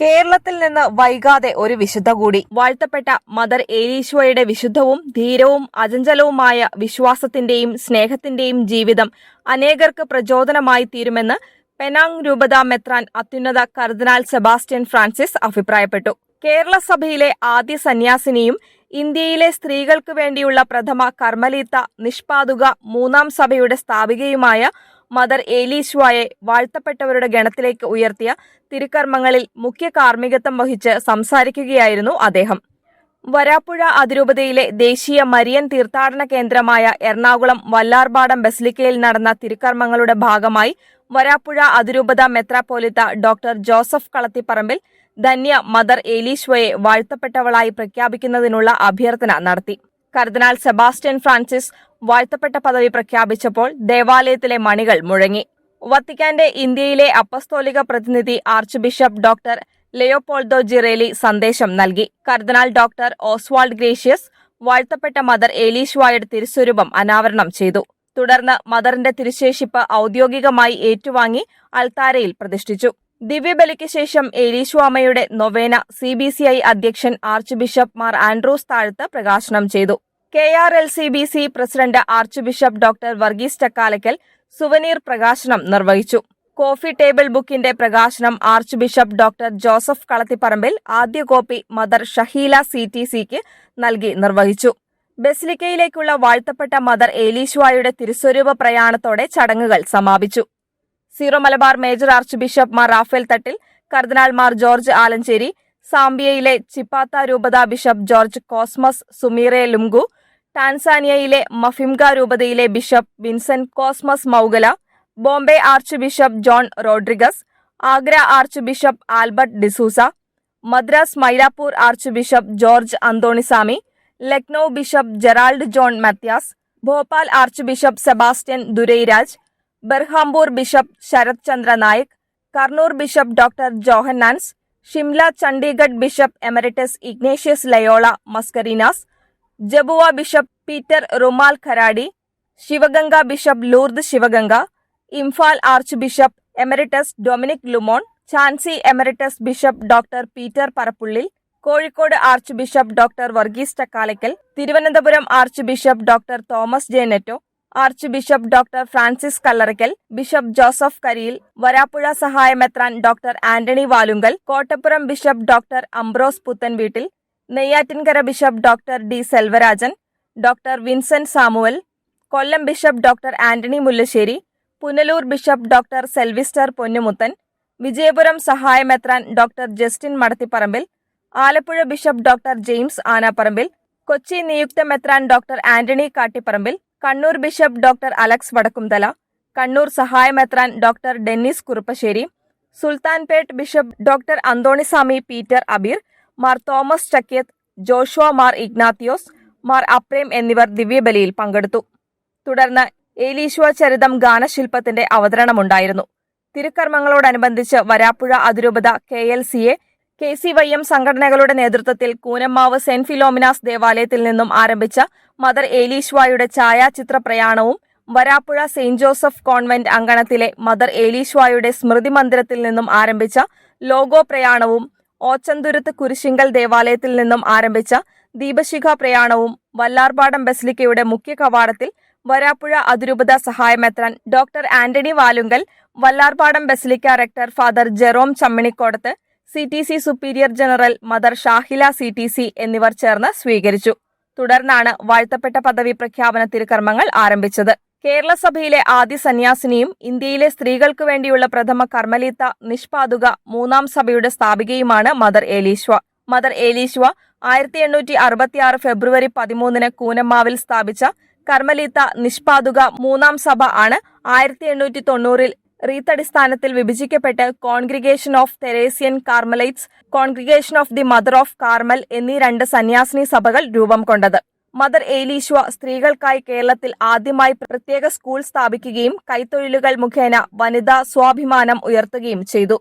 കേരളത്തിൽ നിന്ന് വൈകാതെ ഒരു വിശുദ്ധ കൂടി. വാഴ്ത്തപ്പെട്ട മദർ ഏലീശ്വയുടെ വിശുദ്ധവും ധീരവും അചഞ്ചലവുമായ വിശ്വാസത്തിന്റെയും സ്നേഹത്തിന്റെയും ജീവിതം അനേകർക്ക് പ്രചോദനമായി തീരുമെന്ന് പെനാങ് രൂപത മെത്രാൻ അത്യുന്നത കർദിനാൾ സെബാസ്റ്റ്യൻ ഫ്രാൻസിസ് അഭിപ്രായപ്പെട്ടു. കേരള സഭയിലെ ആദ്യ സന്യാസിനിയും ഇന്ത്യയിലെ സ്ത്രീകൾക്ക് വേണ്ടിയുള്ള പ്രഥമ കർമ്മലീത്ത നിഷ്പാതുക മൂന്നാം സഭയുടെ സ്ഥാപികയുമായ മദർ ഏലീശ്വായെ വാഴ്ത്തപ്പെട്ടവരുടെ ഗണത്തിലേക്ക് ഉയർത്തിയ തിരുക്കർമ്മങ്ങളിൽ മുഖ്യ കാർമ്മികത്വം വഹിച്ച് സംസാരിക്കുകയായിരുന്നു അദ്ദേഹം. വരാപ്പുഴ അതിരൂപതയിലെ ദേശീയ മരിയൻ തീർത്ഥാടന കേന്ദ്രമായ എറണാകുളം വല്ലാർപാടം ബസിലിക്കയിൽ നടന്ന തിരുക്കർമ്മങ്ങളുടെ ഭാഗമായി വരാപ്പുഴ അതിരൂപത മെത്രാപ്പോലിത്ത ഡോക്ടർ ജോസഫ് കളത്തിപ്പറമ്പിൽ ധന്യ മദർ ഏലീശ്വയെ വാഴ്ത്തപ്പെട്ടവളായി പ്രഖ്യാപിക്കുന്നതിനുള്ള അഭ്യർത്ഥന നടത്തി. കർദിനാൾ സെബാസ്റ്റ്യൻ ഫ്രാൻസിസ് വാഴ്ത്തപ്പെട്ട പദവി പ്രഖ്യാപിച്ചപ്പോൾ ദേവാലയത്തിലെ മണികൾ മുഴങ്ങി. വത്തിക്കാന്റെ ഇന്ത്യയിലെ അപ്പസ്തോലിക പ്രതിനിധി archbishop doctor Leopoldo Girelli സന്ദേശം നൽകി. കർദിനാൾ ഡോക്ടർ ഓസ്വാൾഡ് ഗ്രേഷ്യസ് വാഴ്ത്തപ്പെട്ട മദർ ഏലീശ്വായുടെ തിരുസ്വരൂപം അനാവരണം ചെയ്തു. തുടർന്ന് മദറിന്റെ തിരുശേഷിപ്പ് ഔദ്യോഗികമായി ഏറ്റുവാങ്ങി അൾത്താരയിൽ പ്രതിഷ്ഠിച്ചു. ദിവ്യബലിക്ക് ശേഷം ഏലീശ്വാമയുടെ novena C B C I അധ്യക്ഷൻ archbishop Mar Andrews Thazhath പ്രകാശനം ചെയ്തു. K R L C B C president archbishop doctor Varghese Chakkalakkal souvenir പ്രകാശനം നിർവഹിച്ചു. കോഫി ടേബിൾ ബുക്കിന്റെ പ്രകാശനം archbishop doctor Joseph Kalathiparambil ആദ്യ copy mother Shaheela C T സിക്ക് നൽകി നിർവഹിച്ചു. ബെസ്ലിക്കയിലേക്കുള്ള വാഴ്ത്തപ്പെട്ട മദർ ഏലീശ്വായുടെ തിരുസ്വരൂപ പ്രയാണത്തോടെ ചടങ്ങുകൾ സമാപിച്ചു. Zero Malabar major archbishop Mar Rafale Thattil കർദിനാൾ മാർ ജോർജ് ആലഞ്ചേരി സാംബിയയിലെ ചിപ്പാത്ത രൂപത bishop George Cosmas Zumaire Lungu ടാൻസാനിയയിലെ Mafinga രൂപതയിലെ bishop Vincent Cosmas Mwagala Bombay archbishop John Rodrigues Agra archbishop Albert D'Souza Madras Mylapore archbishop George Antonysamy Lucknow bishop Gerald John Mathias Bhopal archbishop Sebastian Durairaj Berhampur bishop Sarat Chandra Nayak Kurnool bishop doctor Johannes Shimla Chandigarh bishop emeritus Ignatius Loyola Mascarenhas Jhabua bishop Peter Rumal Kharadi Sivaganga bishop Lourdu Sivaganga Imphal archbishop emeritus Dominic Lumon Jhansi emeritus bishop doctor Peter Parappullil Kozhikode archbishop doctor Varghese Chakkalakkal Thiruvananthapuram archbishop doctor Thomas J Netto archbishop doctor Francis Kallarakkal bishop Joseph Kariyil Varapuzha സഹായമെത്രാൻ doctor Antony Valumkal Kottapuram bishop doctor Ambrose Puthenveettil Neyyattinkara bishop doctor D Selvarajan doctor Vincent Samuel Kollam bishop doctor Antony Mullassery Punalur bishop doctor Selvister Ponnumuthan Vijayapuram സഹായമെത്രാൻ doctor Justin Madathiparambil Alappuzha bishop doctor James Anaparambil Kochi നിയുക്ത മെത്രാൻ doctor Antony Kattiparambil Kannur bishop doctor Alex Vadakkumthala Kannur സഹായമെത്രാൻ doctor Dennis Kuruppassery Sultanpet bishop doctor Antonysamy Peter Abir Mar Thomas Chakkiath Joshua Mar Ignatius Mar Aprem എന്നിവർ ദിവ്യബലിയിൽ പങ്കെടുത്തു. തുടർന്ന് ഏലീശ്വ ചരിതം ഗാനശില്പത്തിന്റെ അവതരണമുണ്ടായിരുന്നു. തിരുക്കർമ്മങ്ങളോടനുബന്ധിച്ച് വരാപ്പുഴ അതിരൂപത K L സിയെ K C Y M സംഘടനകളുടെ നേതൃത്വത്തിൽ Koonammavu saint Philomena's ദേവാലയത്തിൽ നിന്നും ആരംഭിച്ച മദർ ഏലീശ്വായുടെ ഛായാചിത്ര പ്രയാണവും വരാപ്പുഴ സെയിന്റ് ജോസഫ് കോൺവെന്റ് അങ്കണത്തിലെ മദർ ഏലീശ്വായുടെ സ്മൃതി മന്ദിരത്തിൽ നിന്നും ആരംഭിച്ച ലോഗോ പ്രയാണവും ഓച്ചന്തുരുത്ത് കുരിശിങ്കൽ ദേവാലയത്തിൽ നിന്നും ആരംഭിച്ച ദീപശിഖ പ്രയാണവും വല്ലാർപാടം ബസിലിക്കയുടെ മുഖ്യ കവാടത്തിൽ വരാപ്പുഴ അതിരൂപത സഹായമെത്രാൻ doctor Antony Valumkal Vallarpadam basilica rector father Jerome Chamminikodath C T C superior general mother Shahila C T C എന്നിവർ ചേർന്ന് സ്വീകരിച്ചു. തുടർന്നാണ് വാഴ്ത്തപ്പെട്ട പദവി പ്രഖ്യാപന തിരുക്കർമ്മങ്ങൾ ആരംഭിച്ചത്. കേരള സഭയിലെ ആദ്യ സന്യാസിനിയും ഇന്ത്യയിലെ സ്ത്രീകൾക്ക് വേണ്ടിയുള്ള പ്രഥമ കർമ്മലീത്ത നിഷ്പാതുക മൂന്നാം സഭയുടെ സ്ഥാപികയുമാണ് മദർ ഏലീശ്വ. മദർ ഏലീശ്വ ആയിരത്തി എണ്ണൂറ്റി അറുപത്തിയാറ് ഫെബ്രുവരി പതിമൂന്നിന് കൂനമ്മാവിൽ സ്ഥാപിച്ച കർമ്മലീത്ത നിഷ്പാതുക മൂന്നാം സഭ ആണ് ആയിരത്തി എണ്ണൂറ്റി തൊണ്ണൂറിൽ റീത്തടിസ്ഥാനത്തിൽ വിഭജിക്കപ്പെട്ട് congregation of Theresian Carmelites congregation of the mother of Carmel എന്നീ രണ്ട് സന്യാസിനി സഭകൾ രൂപം കൊണ്ടത്. മദർ ഏലീശ്വ സ്ത്രീകൾക്കായി കേരളത്തിൽ ആദ്യമായി പ്രത്യേക സ്കൂൾ സ്ഥാപിക്കുകയും കൈത്തൊഴിലുകൾ മുഖേന വനിതാ സ്വാഭിമാനം ഉയർത്തുകയും ചെയ്തു.